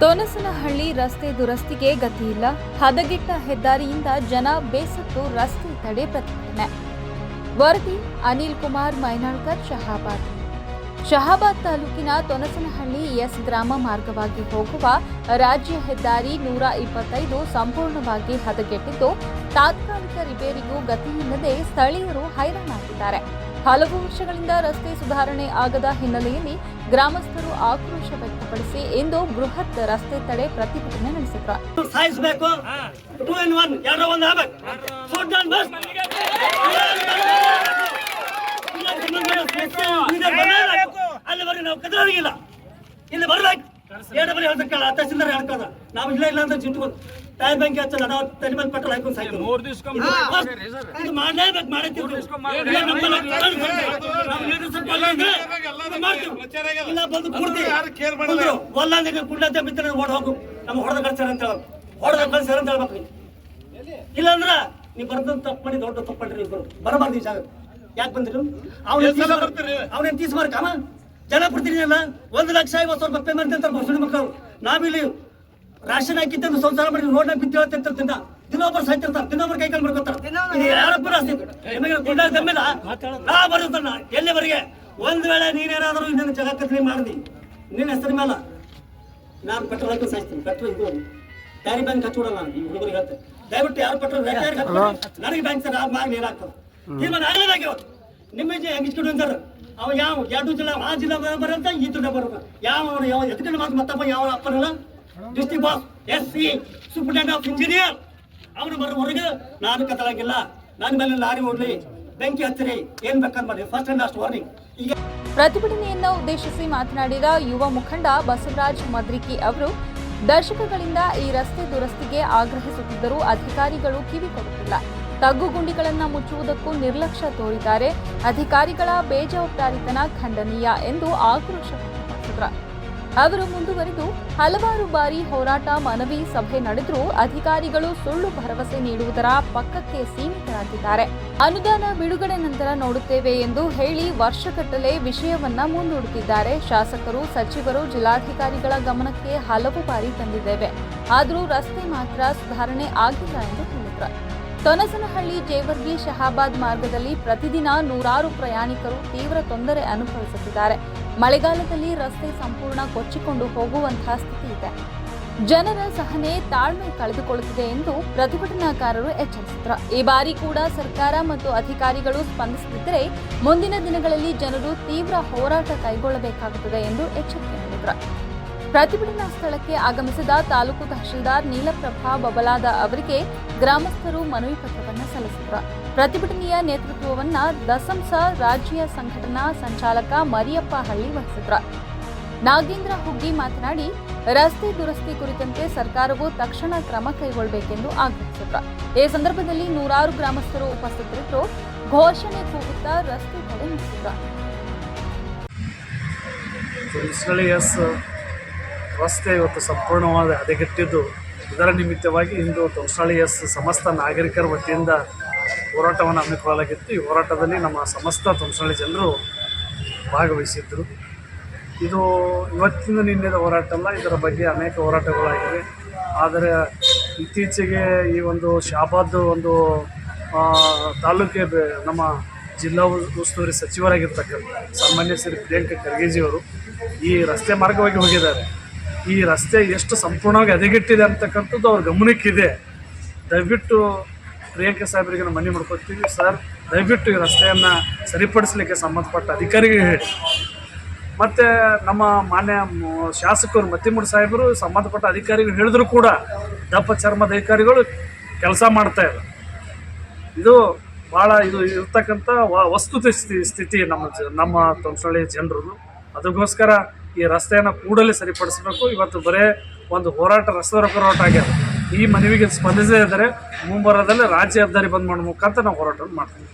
ತೋನಸನಹಳ್ಳಿ ರಸ್ತೆ ದುರಸ್ತಿಗೆ ಗತಿಯಿಲ್ಲ ಹದಗೆಟ್ಟ ಹೆದ್ದಾರಿಯಿಂದ ಜನ ಬೇಸತ್ತು ರಸ್ತೆ ತಡೆ ಪ್ರತಿಭಟನೆ. ವರದಿ ಅನಿಲ್ ಕುಮಾರ್ ಮೈನಾಳ್ಕರ್, ಶಹಾಬಾದ್. ಶಹಾಬಾದ್ ತಾಲೂಕಿನ ತೊನಸನಹಳ್ಳಿ ಎಸ್ ಗ್ರಾಮ ಮಾರ್ಗವಾಗಿ ಹೋಗುವ ರಾಜ್ಯ ಹೆದ್ದಾರಿ ನೂರ ಇಪ್ಪತ್ತೈದು ಸಂಪೂರ್ಣವಾಗಿ ಹದಗೆಟ್ಟಿದ್ದು, ತಾತ್ಕಾಲಿಕ ರಿಪೇರಿಗೂ ಗತಿಯಿಲ್ಲದೆ ಸ್ಥಳೀಯರು ಹೈರಾಣಾಗಿದ್ದಾರೆ. ಹಲವು ವರ್ಷಗಳಿಂದ ರಸ್ತೆ ಸುಧಾರಣೆ ಆಗದ ಹಿನ್ನೆಲೆಯಲ್ಲಿ ಗ್ರಾಮಸ್ಥರು ಆಕ್ರೋಶ ವ್ಯಕ್ತಪಡಿಸಿ ಇಂದು ಬೃಹತ್ ರಸ್ತೆ ತಡೆ ಪ್ರತಿಭಟನೆ ನಡೆಸಿದ್ರು. ಸಾಯಿಸಬೇಕು. ಅಲ್ಲಿವರೆಗೆ ನಾವು ಇಲ್ಲಿ ಬರ್ಬೇಕು. ಎರಡು ಬರೀ ಹೇಳ್ಬೇಕಲ್ಲ ತಹಸೀಲ್ದಾರ್ ಹೇಳ್ಕದ ನಾವು ಇಲ್ಲ ಇಲ್ಲ ಅಂತ ಚಿಂತು ಟೈಮ್ ಬ್ಯಾಂಕ್ ಹಚ್ಚಲ್ಲ ನಾವು ತಲೆ ಮೇಲೆ ಪೆಟ್ರೋಲ್ ಹಾಕೊಂಡು ಸಾಯ್ತು ಮೂರ್ ದಿವಸ ಇದು- ಮಾಡಲೇಬೇಕು ಮಾಡೈತಿವಿ ಇಲ್ಲ ಅಲ್ಲಿ ಬಂದು ಪೂರ್ತಿ ಬಂದ್ರು ಒಲ್ಲ ಅಂದ್ರೆ ಕುಂಡತೆ ಬಿದ್ದರೆ ಓಡ್ ಹೋಗು ನಮ್ಮ ಹೊಡೆದ ಕಳ್ಸ್ಯಾರ ಅಂತ ಹೇಳೋದು ಹೊಡೆದ ಕಳ್ಸ್ಯಾರ ಅಂತ ಹೇಳ್ಬೇಕು ನೀವು ಇಲ್ಲಾಂದ್ರ ನೀವು ಬರ್ದಂತ ತಪ್ಪು ಮಾಡಿ ದೊಡ್ಡ ತಪ್ಪು ಮಾಡ್ರಿ ಇಬ್ಬರು ಬರಬಾರ್ದು ಈ ಜಾಗ ಯಾಕೆ ಬಂದಿರು ಅವ್ನ ಅವನೇನ್ ತೀಸ್ಮಾರ್ಕ ಅವ ಜನ ಬಿಡ್ತೀನಿಲ್ಲ ಒಂದು ಲಕ್ಷ ಐವತ್ತು ಸಾವಿರ ರೂಪಾಯಿ ಪೇಮೆಂಟ್ ಅಂತ ಮಕ್ಕಳು ನಾವಿಲ್ಲಿ ರಾಶನ್ ಹಾಕಿದ್ದಂದು ಸಂಸಾರ ಮಾಡಿ ನೋಡ್ ಬಿದ್ದು ತಿಂದ ದಿನೊಬ್ಬರು ಸಾಯ್ತಿರ್ತಾರ ದಿನೊಬ್ಬರು ಕೈ ಕಾಲು ಮಾಡ್ಕೊತಾರ ನಿಮಗೆ ನಾ ಎಲ್ಲಿವರೆಗೆ? ಒಂದ್ ವೇಳೆ ನೀನೇನಾದ್ರೂ ನಿನ್ನ ಜಗತ್ತಿನ ಮಾಡಿದಿ. ನಿನ್ನ ಹೆಸರು ಮೇಲ ನಾನು ಪೆಟ್ರೋಲ್ ಹಾಕಿ ಸಾಯ್ತೀನಿ ಪೆಟ್ರೋಲ್ ಇದು. ಟ್ಯಾರಿ ಬ್ಯಾಂಕ್ ಹಚ್ಚಿಬಿಡಲ್ಲ ನಾನು. ಈ ಹುಡುಗರಿಗೆ ಹೇಳ್ತೇನೆ. ದಯವಿಟ್ಟು ಯಾರು ಪೆಟ್ರೋಲ್ ನನಗೆ ಬ್ಯಾಂಕ್ ಸರ್ ಆ ಮಾರ್ಗ ನೀರು ಹಾಕ್ತದೆ ತೀರ್ಮಾನ ಆಗಲೇಬೇಕು ನಿಮ್ಮ ಹೆಂಗಿಸ್ಕೊಂಡು ಅಂತಾರೆ ಅವ ಯಾವ ಎರಡು ಜಿಲ್ಲಾ ಆ ಜಿಲ್ಲಾ ಬರಂತ ಈ ಜಿಲ್ಲಾ ಬರೋದು ಯಾವ ಯಾವ ಎತ್ಕೊಂಡು ಮಾತು ಮತ್ತಪ್ಪ ಯಾವ ಅಪ್ಪನಲ್ಲ? District boss S C superintendent of engineer ಅವನು ಬರೋವರೆಗೆ ನಾನು ಕತ್ತಲಾಗಿಲ್ಲ. ನನ್ನ ಮೇಲೆ ಲಾರಿ ಓಡಲಿ. ಬೆಂಕಿ ಹತ್ತಿರಿ ಏನ್ ಬೇಕಂತ ಮಾಡಿ. ಫಸ್ಟ್ ಅಂಡ್ ಲಾಸ್ಟ್ ವಾರ್ನಿಂಗ್ ಈಗ ಪ್ರತಿಭಟನೆಯನ್ನು ಉದ್ದೇಶಿಸಿ ಮಾತನಾಡಿದ ಯುವ ಮುಖಂಡ ಬಸವರಾಜ್ ಮದ್ರಿಕಿ ಅವರು ದಶಕಗಳಿಂದ ಈ ರಸ್ತೆ ದುರಸ್ತಿಗೆ ಆಗ್ರಹಿಸುತ್ತಿದ್ದರೂ ಅಧಿಕಾರಿಗಳು ಕಿವಿ ಕೊಡುತ್ತಿಲ್ಲ. ತಗ್ಗುಗುಂಡಿಗಳನ್ನ ಮುಚ್ಚುವುದಕ್ಕೂ ನಿರ್ಲಕ್ಷ್ಯ ತೋರಿದ್ದಾರೆ. ಅಧಿಕಾರಿಗಳ ಬೇಜವಾಬ್ದಾರಿತನ ಖಂಡನೀಯ ಎಂದು ಆಕ್ರೋಶ ವ್ಯಕ್ತಪಡಿಸಿದರು. ಅವರು ಮುಂದುವರೆದು ಹಲವಾರು ಬಾರಿ ಹೋರಾಟ ಮನವಿ ಸಭೆ ನಡೆದರೂ ಅಧಿಕಾರಿಗಳು ಸುಳ್ಳು ಭರವಸೆ ನೀಡುವುದರ ಪಕ್ಕಕ್ಕೆ ಸೀಮಿತರಾಗಿದ್ದಾರೆ. ಅನುದಾನ ಬಿಡುಗಡೆ ನಂತರ ನೋಡುತ್ತೇವೆ ಎಂದು ಹೇಳಿ ವರ್ಷಗಟ್ಟಲೆ ವಿಷಯವನ್ನ ಮುಂದೂಡುತ್ತಿದ್ದಾರೆ. ಶಾಸಕರು, ಸಚಿವರು, ಜಿಲ್ಲಾಧಿಕಾರಿಗಳ ಗಮನಕ್ಕೆ ಹಲವು ಬಾರಿ ತಂದಿದ್ದೇವೆ. ಆದರೂ ರಸ್ತೆ ಮಾತ್ರ ಸುಧಾರಣೆ ಆಗಿಲ್ಲ ಎಂದು ಹೇಳಿದರು. ತೊನಸನಹಳ್ಳಿ ಜೇವರ್ಗಿ ಶಹಾಬಾದ್ ಮಾರ್ಗದಲ್ಲಿ ಪ್ರತಿದಿನ ನೂರಾರು ಪ್ರಯಾಣಿಕರು ತೀವ್ರ ತೊಂದರೆ ಅನುಭವಿಸುತ್ತಿದ್ದಾರೆ. ಮಳೆಗಾಲದಲ್ಲಿ ರಸ್ತೆ ಸಂಪೂರ್ಣ ಕೊಚ್ಚಿಕೊಂಡು ಹೋಗುವಂತಹ ಸ್ಥಿತಿ ಇದೆ. ಜನರ ಸಹನೆ ತಾಳ್ಮೆ ಕಳೆದುಕೊಳ್ಳುತ್ತಿದೆ ಎಂದು ಪ್ರತಿಭಟನಾಕಾರರು ಎಚ್ಚರಿಸಿದರು. ಈ ಬಾರಿ ಕೂಡ ಸರ್ಕಾರ ಮತ್ತು ಅಧಿಕಾರಿಗಳು ಸ್ಪಂದಿಸದಿದ್ದರೆ ಮುಂದಿನ ದಿನಗಳಲ್ಲಿ ಜನರು ತೀವ್ರ ಹೋರಾಟ ಕೈಗೊಳ್ಳಬೇಕಾಗುತ್ತದೆ ಎಂದು ಎಚ್ಚರಿಕೆ ನೀಡಿದರು. ಪ್ರತಿಭಟನಾ ಸ್ಥಳಕ್ಕೆ ಆಗಮಿಸಿದ ತಾಲೂಕು ತಹಶೀಲ್ದಾರ್ ನೀಲಪ್ರಭಾ ಬಬಲಾದ ಅವರಿಗೆ ಗ್ರಾಮಸ್ಥರು ಮನವಿ ಪತ್ರವನ್ನು ಸಲ್ಲಿಸಿದರು. ಪ್ರತಿಭಟನೆಯ ನೇತೃತ್ವವನ್ನು ದಸಂಸ ರಾಜ್ಯ ಸಂಘಟನಾ ಸಂಚಾಲಕ ಮರಿಯಪ್ಪ ಹಳ್ಳಿ ವಹಿಸಿದ್ರು ನಾಗೇಂದ್ರ ಹುಗ್ಗಿ ಮಾತನಾಡಿ, ರಸ್ತೆ ದುರಸ್ತಿ ಕುರಿತಂತೆ ಸರ್ಕಾರವು ತಕ್ಷಣ ಕ್ರಮ ಕೈಗೊಳ್ಳಬೇಕೆಂದು ಆಗ್ರಹಿಸಿದ್ರು ಈ ಸಂದರ್ಭದಲ್ಲಿ ನೂರಾರು ಗ್ರಾಮಸ್ಥರು ಉಪಸ್ಥಿತರಿದ್ದು, ಘೋಷಣೆ ಕೂಗುತ್ತಾ ರಸ್ತೆ ತಡೆ ನಡೆಸಿದ್ರು ರಸ್ತೆ ಇವತ್ತು ಸಂಪೂರ್ಣವಾದ ಹದಗೆಟ್ಟಿದ್ದು, ಇದರ ನಿಮಿತ್ತವಾಗಿ ಇಂದು ತುಳಸಾಳಿ ಎಸ್ ಸಮಸ್ತ ನಾಗರಿಕರ ವತಿಯಿಂದ ಹೋರಾಟವನ್ನು ಹಮ್ಮಿಕೊಳ್ಳಲಾಗಿತ್ತು. ಈ ಹೋರಾಟದಲ್ಲಿ ನಮ್ಮ ಸಮಸ್ತ ತುಳಸಾಳಿ ಜನರು ಭಾಗವಹಿಸಿದ್ದರು ಇದು ಇವತ್ತಿನ ನಿನ್ನೆದ ಹೋರಾಟ ಅಲ್ಲ, ಇದರ ಬಗ್ಗೆ ಅನೇಕ ಹೋರಾಟಗಳಾಗಿವೆ. ಆದರೆ ಇತ್ತೀಚೆಗೆ ಈ ಒಂದು ಶಾಬಾದ್ ಒಂದು ತಾಲೂಕೆ ನಮ್ಮ ಜಿಲ್ಲಾ ಉಸ್ತುವಾರಿ ಸಚಿವರಾಗಿರ್ತಕ್ಕಂಥ ಸಾಮಾನ್ಯ ಶ್ರೀ ಪ್ರಿಯಾಂಕ ಖರ್ಗೆಜಿಯವರು ಈ ರಸ್ತೆ ಮಾರ್ಗವಾಗಿ ಹೋಗಿದ್ದಾರೆ. ಈ ರಸ್ತೆ ಎಷ್ಟು ಸಂಪೂರ್ಣವಾಗಿ ಹದಗೆಟ್ಟಿದೆ ಅಂತಕ್ಕಂಥದ್ದು ಅವ್ರ ಗಮನಕ್ಕಿದೆ. ದಯವಿಟ್ಟು ಪ್ರಿಯಾಂಕಾ ಸಾಹೇಬರಿಗೆ ನಾವು ಮನವಿ ಮಾಡ್ಕೊತೀವಿ ಸರ್, ದಯವಿಟ್ಟು ಈ ರಸ್ತೆಯನ್ನು ಸರಿಪಡಿಸಲಿಕ್ಕೆ ಸಂಬಂಧಪಟ್ಟ ಅಧಿಕಾರಿಗೆ ಹೇಳಿ. ಮತ್ತು ನಮ್ಮ ಮಾನ್ಯ ಶಾಸಕರು ಮತ್ತಿಮೂರು ಸಾಹೇಬರು ಸಂಬಂಧಪಟ್ಟ ಅಧಿಕಾರಿಗಳು ಹೇಳಿದ್ರು ಕೂಡ ದಪ್ಪ ಚರ್ಮದ ಅಧಿಕಾರಿಗಳು ಕೆಲಸ ಮಾಡ್ತಾ ಇಲ್ಲ ಇದು ಭಾಳ ಇದು ಇರ್ತಕ್ಕಂಥ ವಸ್ತುತ ಸ್ಥಿ- ಸ್ಥಿತಿ ನಮ್ಮ ನಮ್ಮ ತೊಂಸಳ್ಳಿ ಜನರು ಅದಕ್ಕೋಸ್ಕರ ಈ ರಸ್ತೆಯನ್ನು ಕೂಡಲೇ ಸರಿಪಡಿಸಬೇಕು. ಇವತ್ತು ಬರೇ ಒಂದು ಹೋರಾಟ ರಸ್ತೆ ಹೋರಾಟ ಆಗ್ಯದ. ಈ ಮನವಿಗೆ ಸ್ಪಂದಿಸದೇ ಇದ್ದರೆ ಮುಂಬರೋದಲ್ಲಿ ರಾಜ್ಯ ಹೆದ್ದಾರಿ ಬಂದ್ ಮಾಡೋ ಮುಖಾಂತರ ನಾವು ಹೋರಾಟವನ್ನು ಮಾಡ್ತೀವಿ.